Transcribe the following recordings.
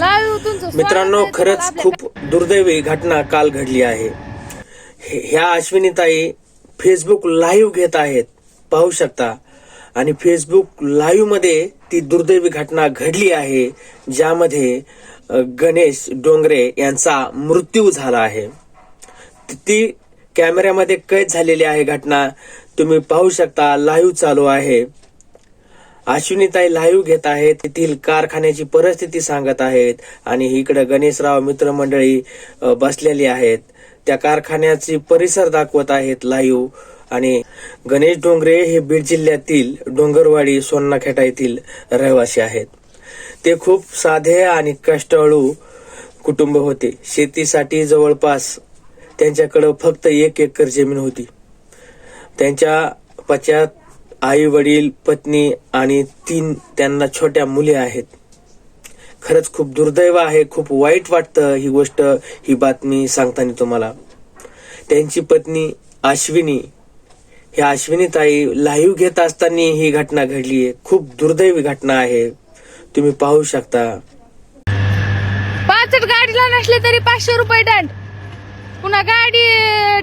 मित्रांनो खरंच खूप दुर्दैवी घटना काल घडली आहे. ह्या अश्विनीताई फेसबुक लाईव्ह घेत आहेत पाहू शकता. आणि फेसबुक लाईव्हमध्ये ती दुर्दैवी घटना घडली आहे ज्यामध्ये गणेश डोंगरे यांचा मृत्यू झाला आहे. ती कॅमेऱ्यामध्ये कैद झालेली आहे घटना. तुम्ही पाहू शकता लाईव्ह चालू आहे. अश्विनीताई लाईव्ह घेत आहेत. तेथील कारखान्याची परिस्थिती सांगत आहेत. आणि इकडे गणेशराव मित्रमंडळी बसलेली आहेत. त्या कारखान्याची परिसर दाखवत आहेत लाईव्ह. आणि गणेश डोंगरे हे बीड जिल्ह्यातील डोंगरवाडी सोन्नाखेटा येथील रहिवासी आहेत. ते खूप साधे आणि कष्टाळू कुटुंब होते. शेतीसाठी जवळपास त्यांच्याकडे फक्त एक एकर जमीन होती. त्यांच्या पश्चात आई वडील पत्नी आणि तीन त्यांना छोट्या मुली आहेत. खरंच खूप दुर्दैव आहे खूप वाईट वाटतं ही गोष्ट ही बातमी सांगताना तुम्हाला. त्यांची पत्नी अश्विनी ह्या अश्विनी ताई लाईव्ह घेत असताना ही घटना घडली आहे. खूप दुर्दैवी घटना आहे. तुम्ही पाहू शकता. पाचट गाडीला नसले तरी पाचशे रुपये दंड. पुन्हा गाडी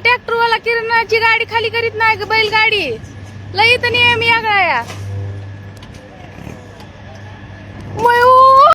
ट्रॅक्टरवाला किरणाची गाडी खाली करीत नाही ग बैलगाडी. लई तर नियम या